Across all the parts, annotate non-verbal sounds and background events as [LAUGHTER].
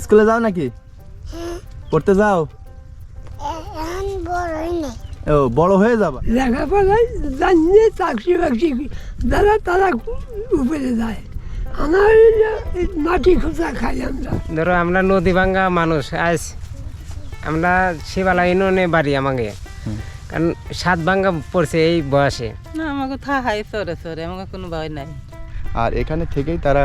স্কুলে যাও নাকি? পড়তে যাও। ও বড় হয়ে যাবা। লেখাপড়ায় জানিয়ে চাকরি বাকরি যারা তারা উপরে যায়। আমার মাটি খোঁজা খাই আমরা। ধরো আমরা নদী ভাঙ্গা মানুষ আজ আমরা শিবালা ইউনিয়নে বাড়ি আমাকে। কারণ সাত ভাঙ্গা পড়ছে এই বয়সে। না আমাকে থাহাই চরে চরে আমাকে কোনো ভয় নাই। আর এখানে থেকেই তারা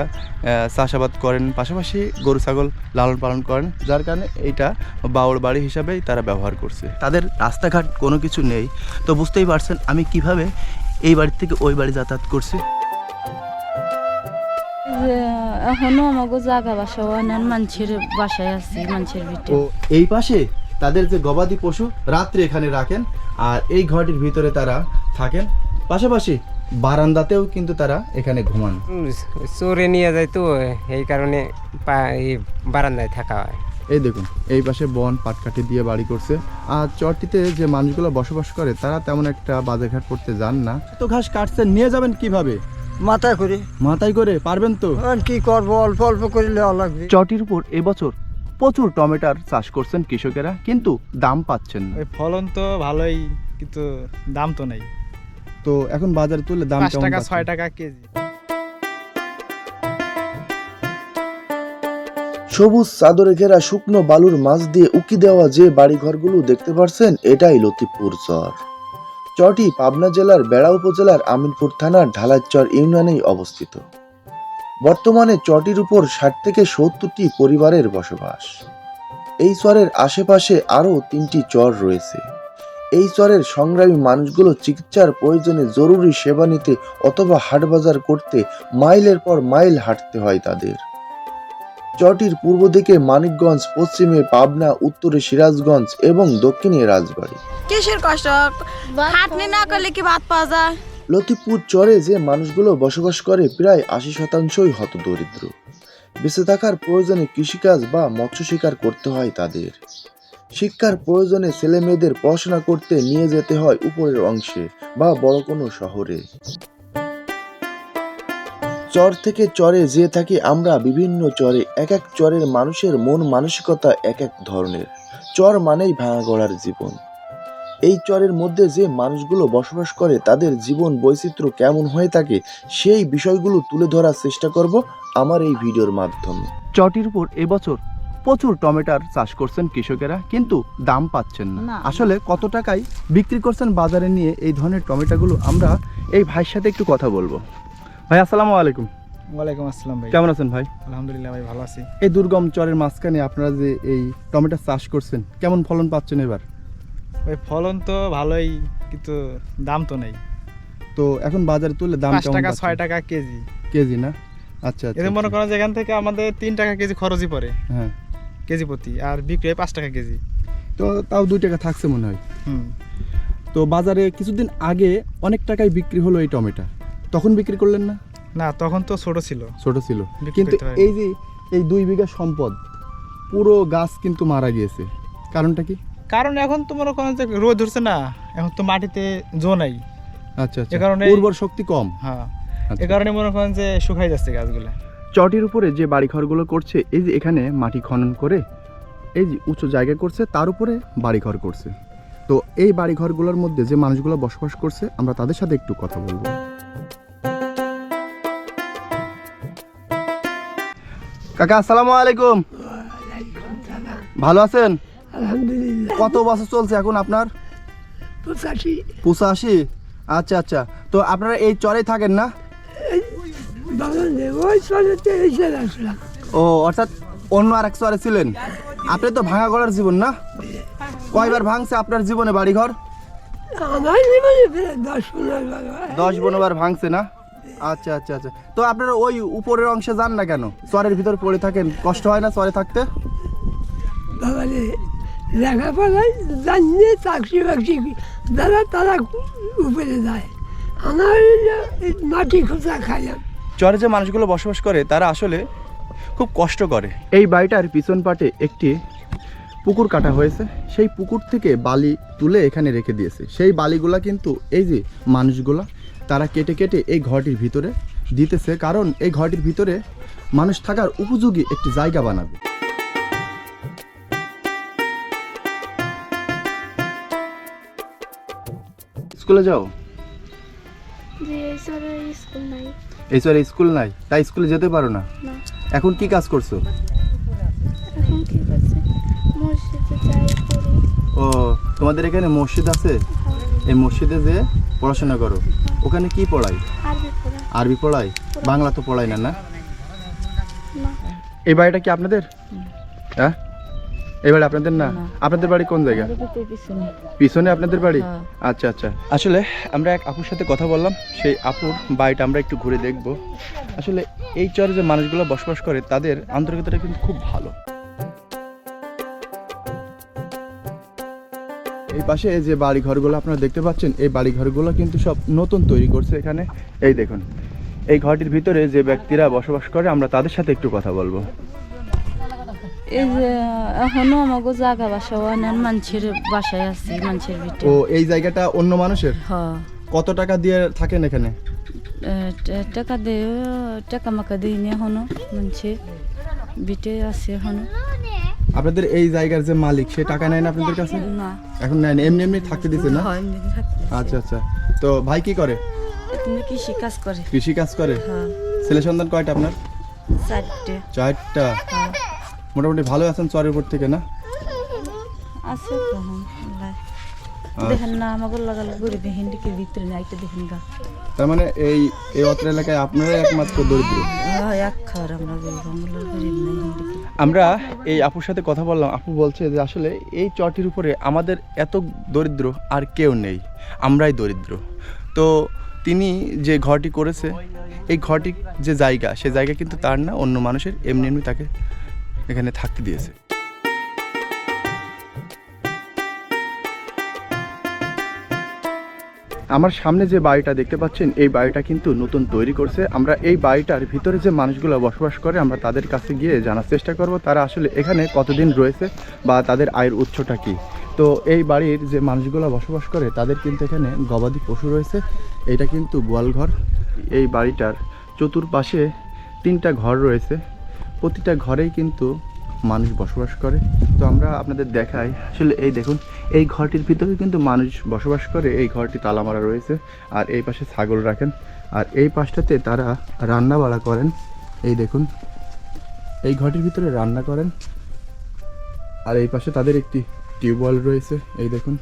চাষাবাদ করেন পাশাপাশি গরু ছাগল লালন পালন করেন যার কারণে এটা বাউর বাড়ি হিসাবেই তারা ব্যবহার করছে। তাদের রাস্তাঘাট কোনো কিছু নেই তো বুঝতেই পারছেন আমি কীভাবে এই বাড়ি থেকে ওই বাড়ি যাতায়াত করছি। এখনও আমাকে জাগা বাসা অনেক মানুষের বাসায় আছি মানুষের ও এই পাশে তাদের যে গবাদি পশু রাত্রে এখানে রাখেন আর এই ঘরটির ভিতরে তারা থাকেন। পাশাপাশি বারান্দাতেও কিন্তু তারা এখানে ঘুমান। চোরে নিয়ে যায় তো এই কারণে বারান্দায় থাকা হয়। এই দেখুন এই পাশে বন পাটকাঠি দিয়ে বাড়ি করছে। আর চরটিতে যে মানুষগুলো বসবাস করে তারা তেমন একটা বাজারঘাট করতে যান না। তো ঘাস কাটছে নিয়ে যাবেন কীভাবে? মাথায় করে। মাথায় করে পারবেন তো? আর কি করব? অল্প অল্প করে লেওয়া লাগবে। চটির উপর এবছর প্রচুর টমেটার চাষ করছেন কৃষকেরা কিন্তু দাম পাচ্ছেন না। ফলন তো ভালোই কিন্তু দাম তো নেই। তো এখন বাজারে তুললে দাম পাঁচ কেমন টাকা? ছয় টাকা কেজি। সবুজ চাদরে ঘেরা শুকনো বালুর মাছ দিয়ে উকি দেওয়া যে বাড়িঘরগুলো দেখতে পারছেন এটাই লতিফপুর চর চরটি পাবনা জেলার বেড়া উপজেলার আমিনপুর থানার ঢালাইচর ইউনিয়নেই অবস্থিত। বর্তমানে চরটির উপর ষাট থেকে সত্তরটি পরিবারের বসবাস। এই চরের আশেপাশে আরও তিনটি চর রয়েছে। এই চরের সংগ্রামী মানুষগুলো চিকিৎসার প্রয়োজনে জরুরি সেবা নিতে অথবা হাটবাজার করতে মাইলের পর মাইল হাঁটতে হয় তাদের। চরটির পূর্ব দিকে মানিকগঞ্জ পশ্চিমে পাবনা উত্তরে সিরাজগঞ্জ এবং দক্ষিণে রাজবাড়ী। কিসের কষ্ট? খাটনি না করলে কি ভাত পাওয়া যায়? লতিপুর চরে যে মানুষগুলো বসবাস করে প্রায় আশি শতাংশই হতদরিদ্র। বেঁচে থাকার প্রয়োজনে কৃষিকাজ বা মৎস্য শিকার করতে হয় তাদের। শিক্ষার প্রয়োজনে ছেলে মেয়েদের পড়াশোনা করতে নিয়ে যেতে হয় উপরের অংশে বা বড় কোনো শহরে। চর থেকে চরে যে থাকি আমরা বিভিন্ন চরে, এক এক চরের মানুষের মন মানসিকতা এক এক ধরনের। চর মানেই ভাঙা গড়ার জীবন। এই চরের মধ্যে যে মানুষগুলো বসবাস করে, তাদের জীবন বৈচিত্র্য কেমন হয়ে থাকে, সেই বিষয়গুলো তুলে ধরার চেষ্টা করব আমার এই ভিডিওর মাধ্যমে। চটির উপর এবছর প্রচুর টমেটার চাষ করছেন কৃষকেরা কিন্তু দাম পাচ্ছেন না। আসলে কত টাকায় বিক্রি করছেন বাজারে নিয়ে এই ধরনের টমেটোগুলো আমরা এই ভাইয়ের সাথে একটু কথা বলব। ভাই আসসালামু আলাইকুম। ওয়ালাইকুম আসসালাম ভাই। কেমন আছেন ভাই? আলহামদুলিল্লাহ ভাই ভালো আছি। এই দুর্গম চরের মাঝখানে আপনারা যে এই টমেটো চাষ করছেন কেমন ফলন পাচ্ছেন এবার? ওই ফলন তো ভালোই কিন্তু দাম তো নেই। তো এখন বাজারে তুললে দাম কেমন টাকা পাচ্ছেন? ছয় টাকা কেজি। কেজি না? আচ্ছা আচ্ছা মনে আচ্ছা। করেন যে এখান থেকে আমাদের তিন টাকা কেজি খরচই পড়ে। হ্যাঁ। কেজি প্রতি আর বিক্রি হয় পাঁচ টাকা কেজি। তো তাও দুই টাকা থাকছে মনে হয়। হুম। তো বাজারে কিছুদিন আগে অনেক টাকায় বিক্রি হলো এই টমেটো। তখন বিক্রি করলেন না? না তখন তো ছোট ছিল। ছোট ছিল। কিন্তু এই যে এই দুই বিঘা সম্পদ পুরো গাছ কিন্তু মারা গিয়েছে। কারণটা কি? কারণ এখন তো মনে করেন যে রোদ ধরছে না এখন তো মাটিতে জো নাই। আচ্ছা আচ্ছা। কারণে- উর্বর শক্তি কম। হ্যাঁ। আচ্ছা। এ কারণে মনে করেন যে শুকাই যাচ্ছে গাছগুলো। চটির উপরে যে বাড়িঘরগুলো করছে এই যে এখানে মাটি খনন করে এই যে উঁচু জায়গা করছে তার উপরে বাড়িঘর করছে। তো এই বাড়িঘরগুলোর মধ্যে যে মানুষগুলো বসবাস করছে আমরা তাদের সাথে একটু কথা বলব। কাকা আসসালামু আলাইকুম। ভালো আছেন? কত বছর চলছে এখন আপনার? পঁচাশি। পঁচাশি? আচ্ছা আচ্ছা। তো আপনারা এই চরে থাকেন না? ওই চলেতে এসে আসলাম ও, অর্থাৎ অন্য আর এক চরে ছিলেন। আপনি তো ভাঙা গড়ার জীবন না? কয়বার ভাঙছে আপনার জীবনে বাড়িঘর? আমার জীবনে দশ দশ পনেরোবার ভাঙছে না? আচ্ছা আচ্ছা আচ্ছা। তো আপনারা ওই উপরের অংশে যান না কেন? চরের ভিতর পড়ে থাকেন। কষ্ট হয় না চরে থাকতে? লেখাপড়ায় জানিয়ে চাকরি বাকরি যারা তারা উপরে যায়। আমার মাটি খোঁজা খাই আমি। চরে যে মানুষগুলো বসবাস করে তারা আসলে খুব কষ্ট করে। এই বাড়িটার পিছন পাটে একটি পুকুর কাটা হয়েছে। সেই পুকুর থেকে বালি তুলে এখানে রেখে দিয়েছে। সেই বালিগুলা কিন্তু এই যে মানুষগুলা তারা কেটে কেটে এই ঘরটির ভিতরে দিতেছে। কারণ এই ঘরটির ভিতরে মানুষ থাকার উপযোগী একটি জায়গা বানাবে। স্কুলে যাও? স্কুল নাই। এই স্যার স্কুল নাই। তাই স্কুলে যেতে পারো না। এখন কি কাজ করছ? এখন কি করছে? মসজিদে যাই করি ও তোমাদের এখানে মসজিদ আছে? এই মসজিদে যে পড়াশোনা করো ওখানে কি পড়াই? আরবি পড়া। আরবি পড়াই? বাংলা তো পড়াই না না? এই বাড়িটা কি আপনাদের? হ্যাঁ? এই বাড়ি আপনাদের না। আপনাদের বাড়ি কোন জায়গা? পিছনে। আপনাদের বাড়ি? হ্যাঁ। আচ্ছা আচ্ছা। আসলে আমরা এক আপুর সাথে কথা বললাম সেই আপুর বাড়িটা আমরা একটু ঘুরে দেখব। আসলে এই চরে যে মানুষগুলো বসবাস করে তাদের আন্তরিকতাটা কিন্তু খুব ভালো। এই পাশে যে বাড়ি ঘরগুলো আপনারা দেখতে পাচ্ছেন এই বাড়ি ঘরগুলো কিন্তু সব নতুন তৈরি করছে এখানে। এই দেখুন এই ঘরটির ভিতরে যে ব্যক্তিরা বসবাস করে আমরা তাদের সাথে একটু কথা বলব। এই যে এখনও আমাকে জায়গা বাসা অনেক মানুষের বাসায় আছে মানুষের ভিতরে। ও এই জায়গাটা অন্য মানুষের? হ্যাঁ কত টাকা দিয়ে থাকেন এখানে? টাকা দে টাকা মাকা দিইনি এখনও মানুষে বিটে আছে এখনও। আপনাদের এই জায়গার যে মালিক সে টাকা নেয় না আপনাদের কাছে? না। এখন নেয় এমনি এমনি থাকতে দিছে না? হয় এমনি থাকতে আচ্ছা আচ্ছা। তো ভাই কি করে? তুমি কৃষি কাজ করে। কৃষি কাজ করে? হ্যাঁ ছেলে সন্তান কয়টা আপনার? চারটে। চারটা। হ্যাঁ মোটামুটি ভালো আছেন চরের উপর থেকে না? আছে দেখেন না আমাকে লাগালে গরিব হিন্দিকে ভিতরে না একটা দেখেন গা। তার মানে এই এই অত্র এলাকায় আপনারাই একমাত্র দরিদ্র? আমরা এই আপুর সাথে কথা বললাম আপু বলছে যে আসলে এই চটির উপরে আমাদের এত দরিদ্র আর কেউ নেই আমরাই দরিদ্র। তো তিনি যে ঘরটি করেছে এই ঘরটি যে জায়গা সে জায়গা কিন্তু তার না অন্য মানুষের এমনি এমনি তাকে এখানে থাকতে দিয়েছে। আমার সামনে যে বাড়িটা দেখতে পাচ্ছেন, এই বাড়িটা কিন্তু নতুন তৈরি করছে। আমরা এই বাড়িটার ভিতরে যে মানুষগুলো বসবাস করে, আমরা তাদের কাছে গিয়ে জানার চেষ্টা করব, তারা আসলে এখানে কতদিন রয়েছে বা তাদের আয়ের উৎসটা কি। তো এই বাড়ির যে মানুষগুলো বসবাস করে, তাদের কিন্তু এখানে গবাদি পশু রয়েছে। এটা কিন্তু গোয়ালঘর। এই বাড়িটার চতুর্পাশে তিনটা ঘর রয়েছে। প্রতিটা ঘরেই কিন্তু মানুষ বসবাস করে। তো আমরা আপনাদের দেখাই। আসলে এই দেখুন, এই ঘরটির ভিতরে কিন্তু মানুষ বসবাস করে। এই ঘরটি তালা মারা রয়েছে। আর এই পাশে ছাগল রাখেন। আর এই পাশটাতে তারা রান্না বাড়া করেন। এই দেখুন, এই ঘরটির ভিতরে রান্না করেন। আর এই পাশে তাদের একটি টিউবওয়েল রয়েছে। এই দেখুন,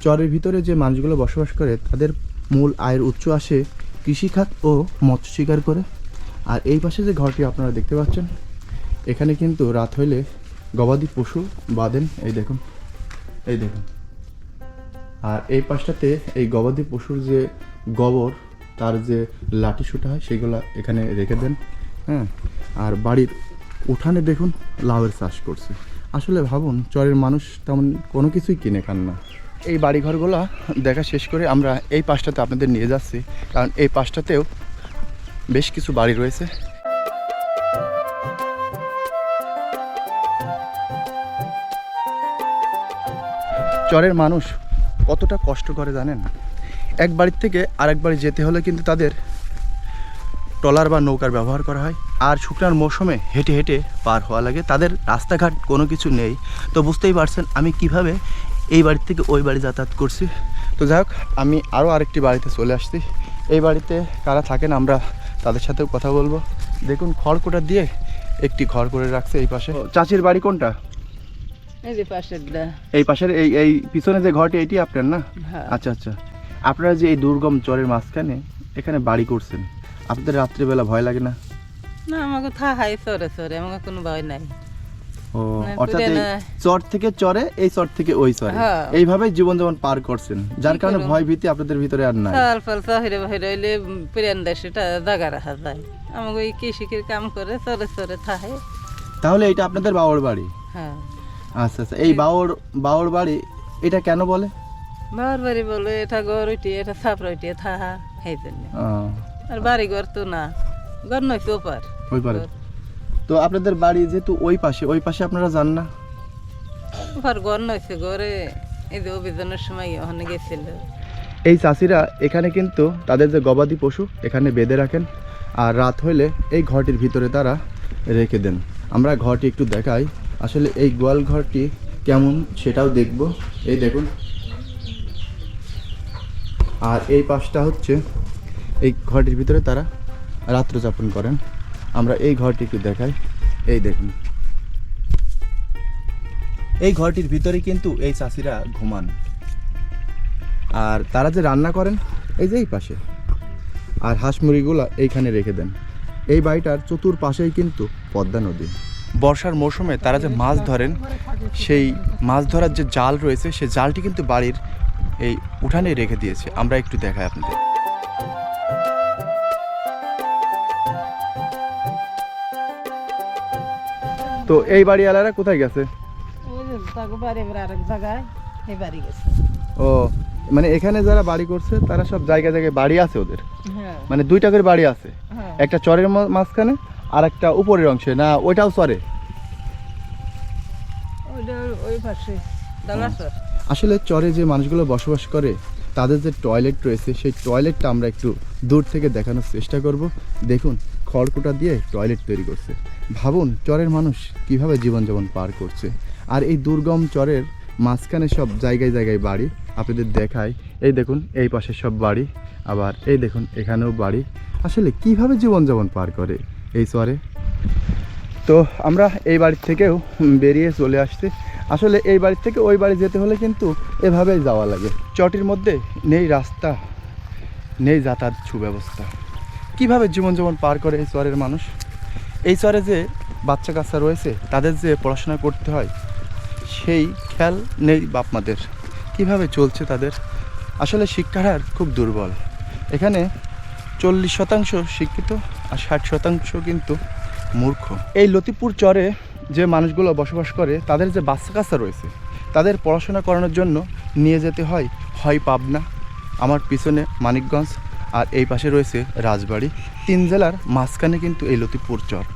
চরের ভিতরে যে মানুষগুলো বসবাস করে, তাদের মূল আয়ের উৎস আসে কৃষিখাত ও মৎস্য শিকার করে। আর এই পাশে যে ঘরটি আপনারা দেখতে পাচ্ছেন, এখানে কিন্তু রাত হইলে গবাদি পশু বাঁধেন। এই দেখুন এই দেখুন। আর এই পাশটাতে এই গবাদি পশুর যে গোবর, তার যে লাঠি সুটা হয়, সেগুলো এখানে রেখে দেন। হ্যাঁ আর বাড়ির উঠানে দেখুন লাউয়ের চাষ করছে। আসলে ভাবুন, চরের মানুষ তেমন কোনো কিছুই কিনে খান না। এই বাড়িঘরগুলো দেখা শেষ করে আমরা এই পাশটাতে আপনাদের নিয়ে যাচ্ছি। কারণ এই পাশটাতেও বেশ কিছু বাড়ি রয়েছে। চরের মানুষ কতটা কষ্ট করে জানেন? এক বাড়ির থেকে আরেক বাড়ি যেতে হলে কিন্তু তাদের ট্রলার বা নৌকার ব্যবহার করা হয়। আর শুকনার মৌসুমে হেঁটে হেঁটে পার হওয়া লাগে। তাদের রাস্তাঘাট কোনো কিছু নেই। তো বুঝতেই পারছেন আমি কীভাবে এই বাড়ি থেকে ওই বাড়ি যাতায়াত করছি। তো যাই হোক, আমি আরও আরেকটি বাড়িতে চলে আসছি। এই বাড়িতে কারা থাকেন আমরা তাদের সাথেও কথা বলব। দেখুন খড়কোটা দিয়ে একটি ঘর করে রাখছে এই পাশে। চাচির বাড়ি কোনটা? এই যে পাশের এই পাশের এই এই পিছনে যে ঘরটি এটি আপনার না? হ্যাঁ। আচ্ছা আচ্ছা। আপনারা যে এই দুর্গম চরের মাঝখানে এখানে বাড়ি করছেন আপনাদের রাত্রিবেলা ভয় লাগে না? না আমাকে থা হাই সরে সরে আমাকে কোনো ভয় নাই। ও অর্থাৎ এই পুরে না। চর থেকে চরে এই চর থেকে ওই চরে। হ্যাঁ। এইভাবে জীবন যেমন পার করছেন যার কারণে ভয় ভীতি আপনাদের ভিতরে আর নাই। চাল ফাল চাহিরে বাহিরে হইলে প্রিয়ান দেশটা জাগা রাখা যায়। আমাকে ওই কৃষিকের কাম করে সরে সরে থাহে তাহলে এটা আপনাদের বাউর বাড়ি? হ্যাঁ। আচ্ছা আচ্ছা এই বাউর বাউর বাড়ি এটা কেন বলে? বাবার বাড়ি বলে এটা ঘর উঠিয়ে এটা ছাপড়া উঠিয়ে থাহা সেই জন্য। আর বাড়ি ঘর তো না ঘর নয় ওপার। ওই পারে। তো আপনাদের বাড়ি যেহেতু ওই পাশে ওই পাশে আপনারা যান না? ওপার ঘর নয়ছে ঘরে এই যে অভিযানের সময় ওখানে গেছিল। এই চাষিরা এখানে কিন্তু তাদের যে গবাদি পশু এখানে বেঁধে রাখেন। আর রাত হইলে এই ঘরটির ভিতরে তারা রেখে দেন। আমরা ঘরটি একটু দেখাই। আসলে এই গোয়াল ঘরটি কেমন সেটাও দেখব। এই দেখুন। আর এই পাশটা হচ্ছে এই ঘরটির ভিতরে তারা রাত্র যাপন করেন। আমরা এই ঘরটি একটু দেখাই। এই দেখুন। এই ঘরটির ভিতরে কিন্তু এই চাষিরা ঘুমান। আর তারা যে রান্না করেন, এই যে এই পাশে। আর হাঁস মুরগিগুলো এইখানে রেখে দেন। এই বাড়িটার চতুর্পাশেই কিন্তু পদ্মা নদী। বর্ষার মৌসুমে তারা যে মাছ ধরেন, সেই মাছ ধরার যে জাল রয়েছে সেই জালটি কিন্তু বাড়ির এই উঠানে রেখে দিয়েছে। আমরা একটু দেখাই আপনাদের। তো এই বাড়িওয়ালারা কোথায় গেছে? ও মানে এখানে যারা বাড়ি করছে তারা সব জায়গায় জায়গায় বাড়ি আছে ওদের? হ্যাঁ। মানে দুইটা করে বাড়ি আছে? হ্যাঁ। একটা চরের মাঝখানে আর একটা উপরের অংশে না ওইটাও চরে? আসলে চরে যে মানুষগুলো বসবাস করে তাদের যে টয়লেট রয়েছে, সেই টয়লেটটা আমরা একটু দূর থেকে দেখানোর চেষ্টা করব। দেখুন, খড়কুটা দিয়ে টয়লেট তৈরি করছে। ভাবুন, চরের মানুষ কীভাবে জীবনযাপন পার করছে। আর এই দুর্গম চরের মাঝখানে সব জায়গায় জায়গায় বাড়ি। আপনাদের দেখায় এই দেখুন, এই পাশে সব বাড়ি। আবার এই দেখুন, এখানেও বাড়ি। আসলে কীভাবে জীবনযাপন পার করে এই চরে? তো আমরা এই বাড়ির থেকেও বেরিয়ে চলে আসছি। আসলে এই বাড়ি থেকে ওই বাড়ি যেতে হলে কিন্তু এভাবেই যাওয়া লাগে। চটির মধ্যে নেই রাস্তা, নেই যাতায়াত সুব্যবস্থা। কীভাবে জীবনযাপন পার করে এই চরের মানুষ? এই চরে যে বাচ্চা কাচ্চা রয়েছে, তাদের যে পড়াশোনা করতে হয়, সেই খেয়াল নেই বাপ মাদের কীভাবে চলছে তাদের? আসলে শিক্ষার হার খুব দুর্বল। এখানে চল্লিশ শতাংশ শিক্ষিত আর ষাট শতাংশ কিন্তু মূর্খ। এই লতিপুর চরে যে মানুষগুলো বসবাস করে, তাদের যে বাচ্চা কাচ্চা রয়েছে, তাদের পড়াশোনা করানোর জন্য নিয়ে যেতে হয় হয় পাবনা, আমার পিছনে মানিকগঞ্জ, আর এই পাশে রয়েছে রাজবাড়ি। তিন জেলার মাঝখানে কিন্তু এই লতিপুর চর।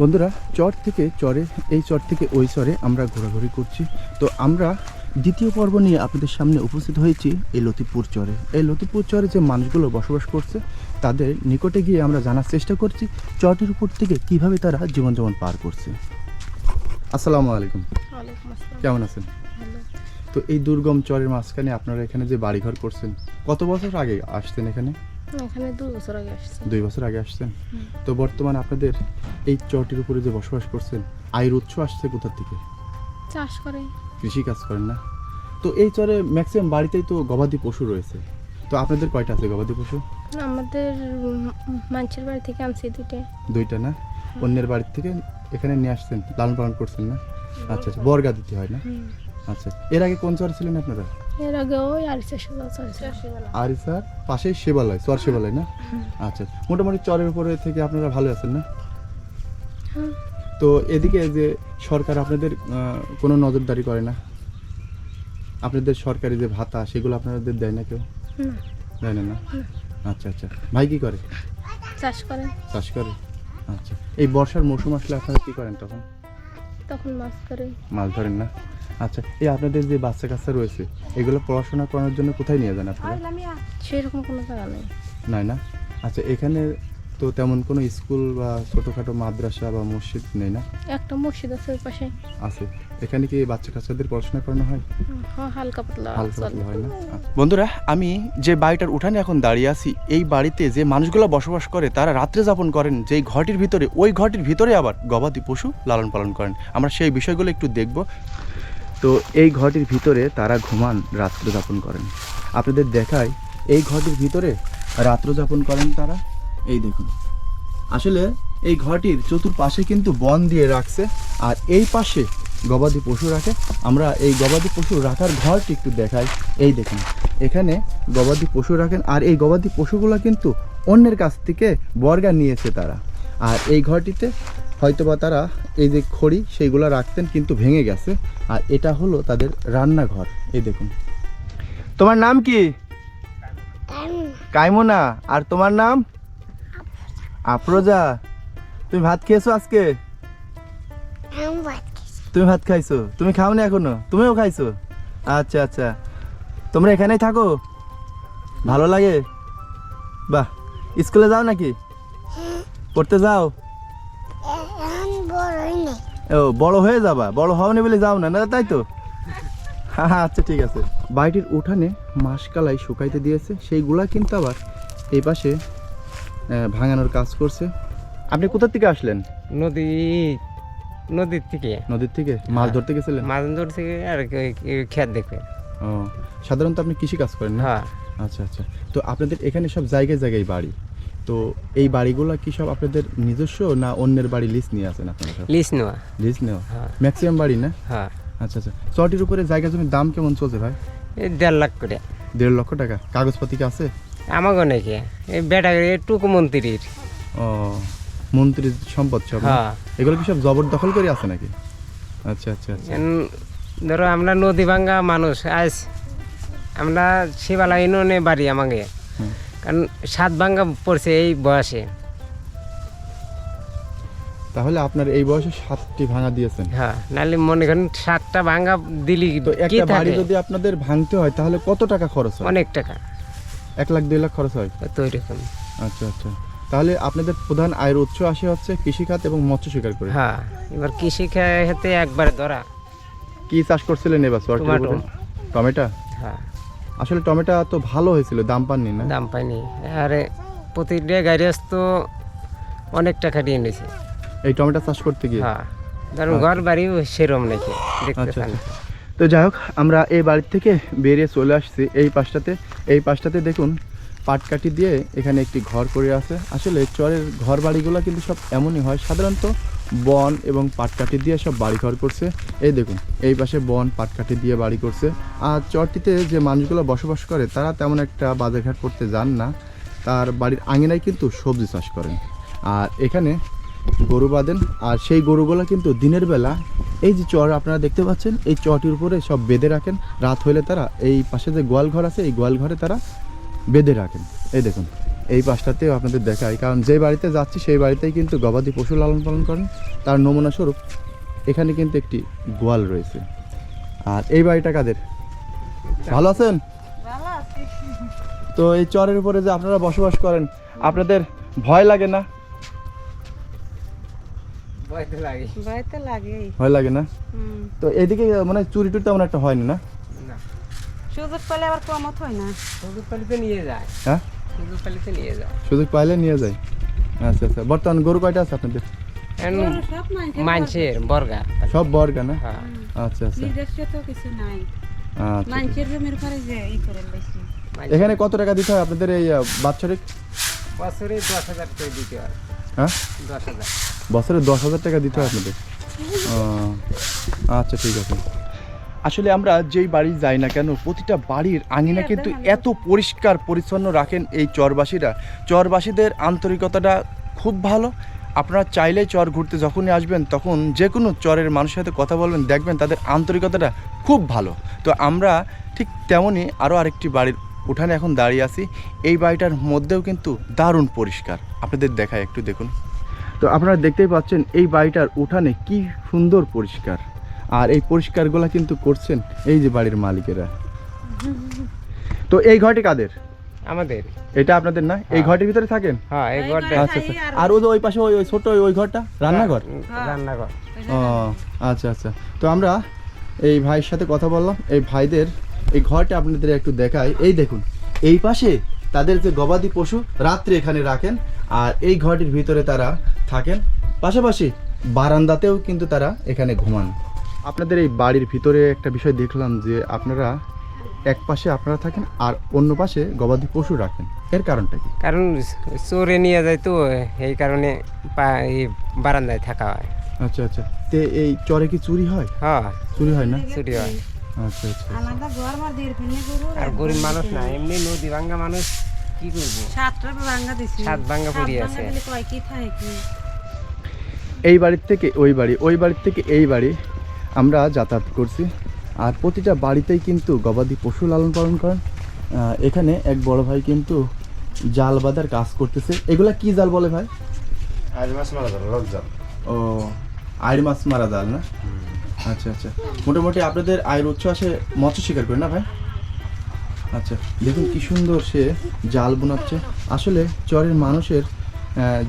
বন্ধুরা, চর থেকে চরে, এই চর থেকে ওই চরে আমরা ঘোরাঘুরি করছি। তো আমরা দ্বিতীয় পর্ব নিয়ে আপনাদের সামনে উপস্থিত হয়েছি এই লতিপুর চরে। এই লতিপুর চরে যে মানুষগুলো বসবাস করছে তাদের নিকটে গিয়ে আমরা জানার চেষ্টা করছি চরটির উপর থেকে কীভাবে তারা জীবনযাপন পার করছে। আসসালামু আলাইকুম। কেমন আছেন? তো এই দুর্গম চরের মাঝখানে আপনারা এখানে যে বাড়িঘর করছেন কত বছর আগে আসছেন এখানে? এখানে দু বছর আগে আসছি। দুই বছর আগে আসছেন। তো বর্তমানে আপনাদের এই চরটির উপরে যে বসবাস করছেন আয়ের উৎস আসছে কোথা থেকে? চাষ করে কৃষি কাজ করেন না। তো এই চরে ম্যাক্সিমাম বাড়িতেই তো গবাদি পশু রয়েছে। তো আপনাদের কয়টা আছে গবাদি পশু? আমাদের মানুষের বাড়ি থেকে আনছি দুইটা। দুইটা না? অন্যের বাড়ি থেকে এখানে নিয়ে আসছেন লালন পালন করছেন না? আচ্ছা আচ্ছা বর্গা দিতে হয় না? আচ্ছা এর আগে কোন চর ছিলেন আপনারা? এর আগে ওই আর চাষি আরিসার পাশেই সেবালয় চর সেবালয় না? আচ্ছা। মোটামুটি চরের উপরে থেকে আপনারা ভালো আছেন না? হ্যাঁ। তো এদিকে যে সরকার আপনাদের কোনো নজরদারি করে না? আপনাদের সরকারি যে ভাতা সেগুলো আপনাদের দেয় না কেউ? দেয় না না? আচ্ছা আচ্ছা। ভাই কি করে? চাষ করে। চাষ করে? আচ্ছা। এই বর্ষার মৌসুম আসলে আপনারা কি করেন তখন? তখন মাছ করে মাছ ধরেন না? আচ্ছা এই আপনাদের যে বাচ্চা কাচ্চা রয়েছে এগুলো পড়াশোনা করানোর জন্য কোথায় নিয়ে যান আপনারা? সেরকম কোনো জায়গা নেই। নাই না? আচ্ছা এখানে তো তেমন কোনো স্কুল বা ছোটোখাটো মাদ্রাসা বা মসজিদ নেই না? একটা মসজিদ আছে ওই পাশে আছে। এখানে কি বাচ্চা কাচ্চাদের পড়াশোনা করানো হয়? হ্যাঁ হালকা পাতলা হালকা পাতলা হয় না? বন্ধুরা আমি যে বাড়িটার উঠানে এখন দাঁড়িয়ে আছি এই বাড়িতে যে মানুষগুলো বসবাস করে তারা রাত্রে যাপন করেন যেই ঘরটির ভিতরে ওই ঘরটির ভিতরে আবার গবাদি পশু লালন পালন করেন। আমরা সেই বিষয়গুলো একটু দেখব। তো এই ঘরটির ভিতরে তারা ঘুমান রাত্র যাপন করেন। আপনাদের দেখায় এই ঘরটির ভিতরে রাত্র যাপন করেন তারা? এই দেখুন। আসলে এই ঘরটির চতুর্পাশে কিন্তু বন দিয়ে রাখছে আর এই পাশে গবাদি পশু রাখে। আমরা এই গবাদি পশু রাখার ঘরটি একটু দেখাই। এই দেখুন এখানে গবাদি পশু রাখেন আর এই গবাদি পশুগুলো কিন্তু অন্যের কাছ থেকে বর্গা নিয়েছে তারা। আর এই ঘরটিতে হয়তোবা তারা এই যে খড়ি সেইগুলো রাখতেন কিন্তু ভেঙে গেছে। আর এটা হলো তাদের রান্নাঘর। এই দেখুন। তোমার নাম কি? কাইমোনা। আর তোমার নাম? আফরোজা তুমি ভাত খেয়েছো আজকে? তুমি ভাত খাইছো? তুমি খাও না এখনও? তুমিও খাইছো? আচ্ছা আচ্ছা। তোমরা এখানেই থাকো। ভালো লাগে? বাহ স্কুলে যাও নাকি? পড়তে যাও? ও বড় হয়ে যাবা। বড় হও হওনি বলে যাও না না তাই তো? হ্যাঁ [LAUGHS] আচ্ছা ঠিক আছে। বাড়িটির উঠানে মাসকালাই শুকাইতে দিয়েছে সেইগুলা কিন্তু আবার এই পাশে ভাঙানোর কাজ করছে। আপনি কোথা থেকে আসলেন? নদী নদীর থেকে। নদীর থেকে? মাছ ধরতে গেছিলেন? মাছ থেকে আর খেত দেখবে। ও সাধারণত আপনি কৃষি কাজ করেন না? হ্যাঁ। আচ্ছা আচ্ছা। তো আপনাদের এখানে সব জায়গায় জায়গায় বাড়ি। তো এই বাড়িগুলো কি সব আপনাদের নিজস্ব না অন্যের বাড়ি লিস্ট নিয়ে আছেন আপনারা সব? লিস নেওয়া। লিস্ট নেওয়া? হ্যাঁ। ম্যাক্সিমাম বাড়ি না? হ্যাঁ। আচ্ছা আচ্ছা। চটির উপরে জায়গা জমির দাম কেমন চলছে ভাই? এই দেড় লাখ করে। দেড় লক্ষ টাকা। কাগজপাতি কি আছে? আমাকে নাকি? এই বেটা টুকু মন্ত্রীর। ও মন্ত্রীর সম্পদ সব? হ্যাঁ। এগুলো কি সব জবরদখল করে আছে নাকি? আচ্ছা আচ্ছা আচ্ছা। ধরো আমরা নদী ভাঙ্গা মানুষ আজ আমরা শিবালা ইউনিয়নে বাড়ি আমাকে হুম। কারণ সাত ভাঙ্গা পড়ছে এই বয়সে। তাহলে আপনার এই বয়সে সাতটি ভাঙা দিয়েছেন। হ্যাঁ নাহলে মনে করেন সাতটা ভাঙ্গা দিলি তো কি একটা বাড়ি থাকে? যদি আপনাদের ভাঙতে হয় তাহলে কত টাকা খরচ হয়? অনেক টাকা। এক লাখ দুই লাখ খরচ হয়? তো ওইরকম আচ্ছা আচ্ছা। তাহলে আপনাদের প্রধান আয়ের উৎস আসে হচ্ছে কৃষিখাত এবং মৎস্য শিকার করে। হ্যাঁ এবার কৃষি খেতে একবারে ধরা। কি চাষ করছিলেন এবার টমেটো। টমেটো? হ্যাঁ। আসলে টমেটো তো ভালো হয়েছিল দাম পাননি না? দাম পাইনি। আরে প্রতিটা গাড়ি তো অনেক টাকা দিয়ে নিয়েছে এই টমেটো চাষ করতে গিয়ে? হ্যাঁ। ধরুন ঘর বাড়িও সেরম নাকি দেখতে আচ্ছা, পান। আচ্ছা। তো যাই হোক, আমরা এই বাড়ির থেকে বেরিয়ে চলে আসছি এই পাশটাতে। এই পাশটাতে দেখুন, পাটকাঠি দিয়ে এখানে একটি ঘর করে আছে। আসলে চরের ঘর বাড়িগুলো কিন্তু সব এমনই হয়, সাধারণত বন এবং পাটকাঠি দিয়ে সব বাড়ি ঘর করছে। এই দেখুন, এই পাশে বন, পাটকাঠি দিয়ে বাড়ি করছে। আর চরটিতে যে মানুষগুলো বসবাস করে, তারা তেমন একটা বাজারঘাট করতে যান না। তার বাড়ির আঙিনায় কিন্তু সবজি চাষ করেন। আর এখানে গরু বাঁধেন। আর সেই গরুগুলো কিন্তু দিনের বেলা এই যে চর আপনারা দেখতে পাচ্ছেন এই চটির উপরে সব বেঁধে রাখেন। রাত হলে তারা এই পাশে যে গোয়াল ঘর আছে এই গোয়াল ঘরে তারা বেঁধে রাখেন। এই দেখুন এই পাশটাতেও আপনাদের দেখাই। কারণ যে বাড়িতে যাচ্ছি সেই বাড়িতেই কিন্তু গবাদি পশু লালন পালন করেন। তার নমুনা স্বরূপ এখানে কিন্তু একটি গোয়াল রয়েছে। আর এই বাড়িটা কাদের? ভালো আছেন? তো এই চরের উপরে যে আপনারা বসবাস করেন আপনাদের ভয় লাগে না? ভয় লাগে। ভয় না? তো এদিকে মানে চুরি টুরি তেমন একটা হয়নি না? না। সুযোগ পেলে আবার কমত হয় না? সুযোগ পালিতে নিয়ে যায়। হ্যাঁ? সুযোগ পালিতে নিয়ে যায়। সুযোগ পাইলে নিয়ে যাই আচ্ছা আচ্ছা। বর্তমান গরু কয়টা আছে আপনাদের? এখন মানুষের বর্গা। সব বর্গা না? হ্যাঁ। আচ্ছা আচ্ছা। নিজস্ব তো কিছু নাই। আচ্ছা মানুষের জমির পরে যে ই করে বেশি। এখানে কত টাকা দিতে হয় আপনাদের এই বাৎসরিক? বছরে দশ হাজার করে দিতে হয়। হ্যাঁ? দশ হাজার। বছরে দশ হাজার টাকা দিতে হয় আপনাদের? আচ্ছা ঠিক আছে। আসলে আমরা যেই বাড়ি যাই না কেন, প্রতিটা বাড়ির আঙিনা কিন্তু এত পরিষ্কার, পরিচ্ছন্ন রাখেন এই চরবাসীরা। চরবাসীদের আন্তরিকতাটা খুব ভালো। আপনারা চাইলে চর ঘুরতে যখনই আসবেন, তখন যে কোনো চরের মানুষের সাথে কথা বলবেন, দেখবেন তাদের আন্তরিকতাটা খুব ভালো। তো আমরা ঠিক তেমনই আরও আরেকটি বাড়ির উঠানে এখন দাঁড়িয়ে আছি। এই বাড়িটার মধ্যেও কিন্তু দারুণ পরিষ্কার। আপনাদের দেখায় একটু দেখুন। তো আপনারা দেখতেই পাচ্ছেন এই বাড়িটার উঠানে কি সুন্দর পরিষ্কার। আর এই পরিষ্কারগুলো কিন্তু করছেন এই যে বাড়ির মালিকেরা। তো এই ঘরটি কাদের? আমাদের। এটা আপনাদের না? এই ঘরটির ভিতরে থাকেন? হ্যাঁ এই ঘরটা। আচ্ছা আচ্ছা। আর ওই ওই পাশে ওই ওই ছোট ওই- ওই ঘরটা? রান্নাঘর? রান্নাঘর। ও আচ্ছা আচ্ছা। তো আমরা এই ভাইয়ের সাথে কথা বললাম। এই ভাইদের এই ঘরটা আপনাদের একটু দেখাই। এই দেখুন এই পাশে তাদের যে গবাদি পশু রাত্রে এখানে রাখেন আর এই ঘরটির ভিতরে তারা থাকেন। পাশাপাশি বারান্দাতেও কিন্তু তারা এখানে ঘুমান। আপনাদের এই বাড়ির ভিতরে একটা বিষয় দেখলাম যে আপনারা এক পাশে আপনারা থাকেন আর অন্য পাশে গবাদি পশু রাখেন। এর কারণটা কি? কারণ চোরে নিয়ে যায় তো এই কারণে বারান্দায় থাকা হয়। আচ্ছা আচ্ছা। তে এই চরে কি চুরি হয়? হ্যাঁ। চুরি হয় না? চুরি হয়। আচ্ছা আচ্ছা গরু আর গরিব মানুষ না এমনি নদী ভাঙ্গা মানুষ কি করব? সাতটা ভাঙ্গা দিছি। সাত ভাঙ্গা পড়ি আছে। কয় কি থাকে? কি এই বাড়ির থেকে ওই বাড়ি ওই বাড়ির থেকে এই বাড়ি আমরা যাতায়াত করছি। আর প্রতিটা বাড়িতেই কিন্তু গবাদি পশু লালন পালন করেন। এখানে এক বড় ভাই কিন্তু জাল বাঁধার কাজ করতেছে। এগুলা কি জাল বলে ভাই? ও আইড় মাছ মারা জাল না? আচ্ছা আচ্ছা। মোটামুটি আপনাদের আয়ের উৎস আসে মৎস্য শিকার করে না ভাই? আচ্ছা দেখুন কি সুন্দর সে জাল বোনাচ্ছে। আসলে চরের মানুষের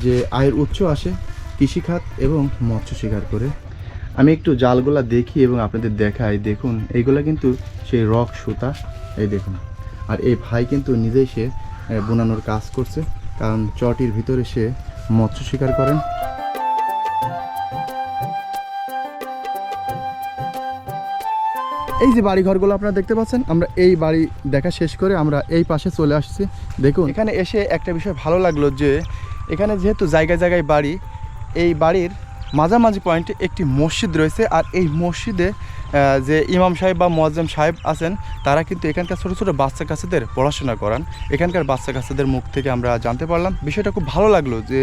যে আয়ের উৎস আসে কৃষিখাত এবং মৎস্য শিকার করে। আমি একটু জালগুলা দেখি এবং আপনাদের দেখাই। দেখুন, এইগুলা কিন্তু সেই রক সুতা, এই দেখুন। আর এই ভাই কিন্তু নিজেই সে বোনানোর কাজ করছে, কারণ চটির ভিতরে সে মৎস্য শিকার করেন। এই যে বাড়ি ঘরগুলো আপনারা দেখতে পাচ্ছেন, আমরা এই বাড়ি দেখা শেষ করে আমরা এই পাশে চলে আসছি। দেখুন। এখানে এসে একটা বিষয় ভালো লাগল যে, এখানে যেহেতু জায়গায় জায়গায় বাড়ি এই বাড়ির মাঝামাঝি পয়েন্টে একটি মসজিদ রয়েছে আর এই মসজিদে যে ইমাম সাহেব বা মোয়াজ্জেম সাহেব আছেন, তারা কিন্তু এখানকার ছোটো ছোটো বাচ্চা কাচ্চাদের পড়াশোনা করান। এখানকার বাচ্চা কাচ্চাদের মুখ থেকে আমরা জানতে পারলাম। বিষয়টা খুব ভালো লাগল যে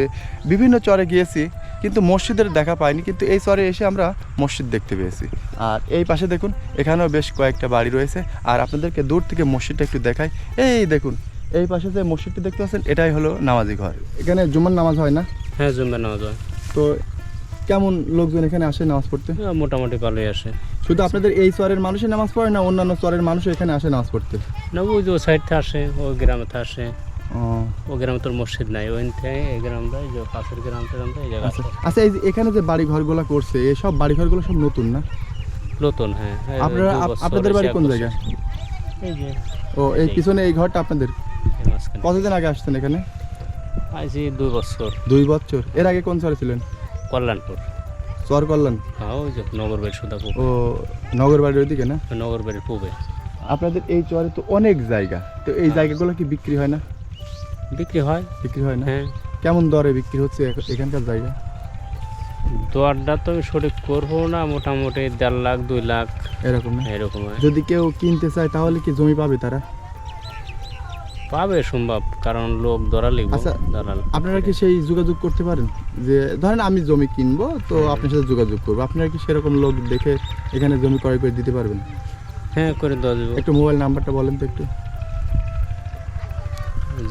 বিভিন্ন চরে গিয়েছি, কিন্তু মসজিদের দেখা পাইনি, কিন্তু এই চরে এসে আমরা মসজিদ দেখতে পেয়েছি। আর এই পাশে দেখুন, এখানেও বেশ কয়েকটা বাড়ি রয়েছে। আর আপনাদেরকে দূর থেকে মসজিদটা একটু দেখাই। এই দেখুন, এই পাশে যে মসজিদটি দেখতে পাচ্ছেন, এটাই হলো নামাজি ঘর। এখানে জুম্মার নামাজ হয় না? হ্যাঁ জুম্বা নামাজ হয়। তো কেমন লোকজন এখানে আসে নামাজ পড়তে? হ্যাঁ, মোটামুটি ভালোই আসে। শুধু আপনাদের এই চরের মানুষই নামাজ পড়ে না অন্যান্য চরের মানুষও এখানে আসে নামাজ পড়তে? না ওই যে ও সাইডতে আসে ও গ্রামেতে আসে। ও, গ্রামে তোর মসজিদ নাই ওই এই গ্রামটা এই যে পাশের গ্রাম গ্রামটা এই জায়গা আচ্ছা আচ্ছা এই এখানে যে বাড়ি ঘরগুলো করছে এই সব বাড়ি ঘরগুলো সব নতুন না? নতুন হ্যাঁ আপনারা দু আপ- বছর আপনাদের বাড়ি কোন বছর। এই যে ও এই পিছনে এই ঘরটা আপনাদের? কতদিন আগে আসছেন এখানে? আইছি দুই বছর। দুই বছর? এর আগে কোন চরে ছিলেন? কল্যাণপুর। চর কল্যাণ? হ্যাঁ ওই যে নগর বাড়ি সুদাপুর ও নগর বাড়ির ওইদিকে না? নগর বাড়ির পূবে। আপনাদের এই চরে তো অনেক জায়গা। তো এই জায়গাগুলো কি বিক্রি হয় না? বিক্রি হয়। বিক্রি হয় না? হ্যাঁ। কেমন দরে বিক্রি হচ্ছে এখানকার জায়গা? দোয়ারটা তো আমি সঠিক করব না মোটামুটি দেড় লাখ দুই লাখ। এরকম এরকম হয়। যদি কেউ কিনতে চায় তাহলে কি জমি পাবে তারা? পাবে সম্ভব কারণ লোক ধরা লিখব আচ্ছা। দালাল আপনারা কি সেই যোগাযোগ করতে পারেন? যে ধরেন আমি জমি কিনবো তো আপনার সাথে যোগাযোগ করব। আপনারা কি সেরকম লোক দেখে এখানে জমি ক্রয় করে দিতে পারবেন? হ্যাঁ করে দেওয়া যাবে। একটু মোবাইল নাম্বারটা বলেন তো একটু।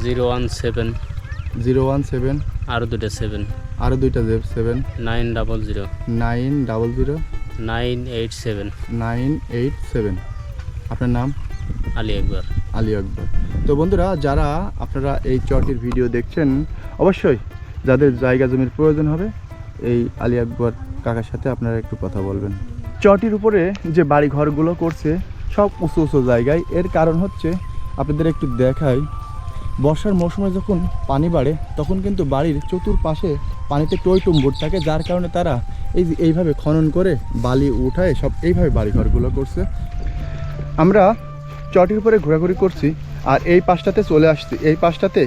Zero one seven. Zero one seven. আরও দুটো সেভেন। আরও দুইটা seven. Nine double zero. Nine double zero. Nine eight seven. Nine eight seven. আপনার নাম? আলী একবার আলী আকবর। তো বন্ধুরা, যারা আপনারা এই চটির ভিডিও দেখছেন, অবশ্যই যাদের জায়গা জমির প্রয়োজন হবে, এই আলী আকবর কাকার সাথে আপনারা একটু কথা বলবেন। চটির উপরে যে বাড়ি ঘরগুলো করছে, সব উঁচু উঁচু জায়গায়। এর কারণ হচ্ছে, আপনাদের একটু দেখাই, বর্ষার মৌসুমে যখন পানি বাড়ে, তখন কিন্তু বাড়ির চতুর্পাশে পানিতে টইটুম্বুর থাকে, যার কারণে তারা এই এইভাবে খনন করে বালি উঠায়, সব এইভাবে বাড়ি ঘরগুলো করছে। আমরা চটির উপরে ঘোরাঘুরি করছি আর এই পাশটাতে চলে আসছি। এই পাশটাতে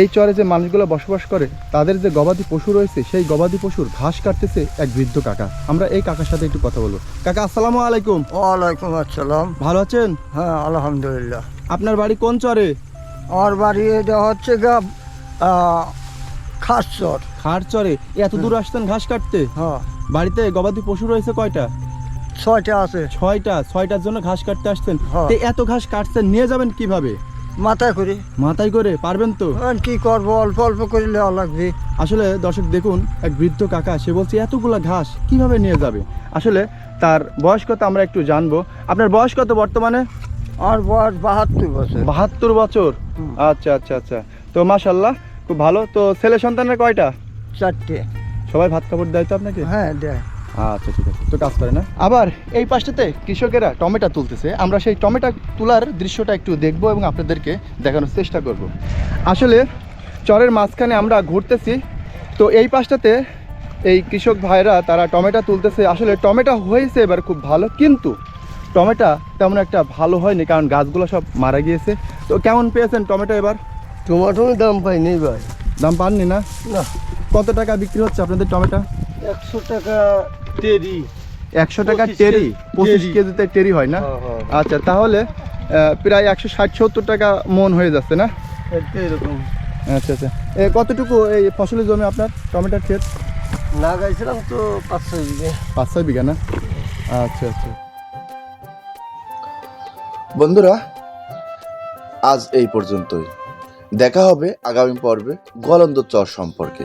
এই চরে যে মানুষগুলো বসবাস করে তাদের যে গবাদি পশু রয়েছে সেই গবাদি পশুর ঘাস কাটতেছে এক বৃদ্ধ কাকা। আমরা এই কাকার সাথে একটু কথা বলব। কাকা আসসালামু আলাইকুম। ওয়ালাইকুম আসসালাম। ভালো আছেন? হ্যাঁ আলহামদুলিল্লাহ। আপনার বাড়ি কোন চরে? আমার বাড়ি এটা হচ্ছে গা খাসচর খাট চরে। এত দূর আসতেন ঘাস কাটতে? হ্যাঁ। বাড়িতে গবাদি পশু রয়েছে কয়টা? ছয়টা আছে। ছয়টা ছয়টার জন্য ঘাস কাটতে আসছেন? হ্যাঁ। তো এত ঘাস কাটছেন নিয়ে যাবেন কীভাবে? মাথায় করি। মাথায় করে? পারবেন তো? এখন কি করব? অল্প অল্প করে লেওয়া লাগবে। আসলে দর্শক দেখুন এক বৃদ্ধ কাকা সে বলছে এতগুলা ঘাস কীভাবে নিয়ে যাবে? আসলে তার বয়স কত আমরা একটু জানব। আপনার বয়স কত বর্তমানে? আমার বয়স বাহাত্তর বছর। বাহাত্তর বছর? হুম। আচ্ছা আচ্ছা আচ্ছা। তো মাশাল্লাহ খুব ভালো। তো ছেলে সন্তানের কয়টা? চারটে। সবাই ভাত কাপড় দেয় তো আপনাকে? হ্যাঁ দেয়। আচ্ছা ঠিক আছে। তো কাজ করে না? আবার এই পাশটাতে কৃষকেরা টমেটো তুলতেছে। আমরা সেই টমেটো তোলার দৃশ্যটা একটু দেখব এবং আপনাদেরকে দেখানোর চেষ্টা করব। আসলে চরের মাঝখানে আমরা ঘুরতেছি। তো এই পাশটাতে এই কৃষক ভাইরা তারা টমেটো তুলতেছে। আসলে টমেটো হয়েছে এবার খুব ভালো কিন্তু টমেটো তেমন একটা ভালো হয়নি কারণ গাছগুলো সব মারা গিয়েছে। তো কেমন পেয়েছেন টমেটো এবার? টমাটোর দাম পাইনি ভাই। দাম পাননি না? না। কত টাকা বিক্রি হচ্ছে আপনাদের টমেটো? একশো টাকা টেরি। একশো টাকা টেরি পঁচিশ কেজিতে টেরি হয় না? হ্যাঁ, হ্যাঁ। আচ্ছা তাহলে প্রায় একশো ষাট সত্তর টাকা মন হয়ে যাচ্ছে না? এরকম। আচ্ছা আচ্ছা। এ, কতটুকু এই ফসলের জমি আপনার টমেটোর ক্ষেত? না গাইছিলাম তো পাঁচশো বিঘে। পাঁচ ছয় বিঘা না? আচ্ছা আচ্ছা। বন্ধুরা আজ এই পর্যন্তই। দেখা হবে আগামী পর্বে গলন্দ চর সম্পর্কে।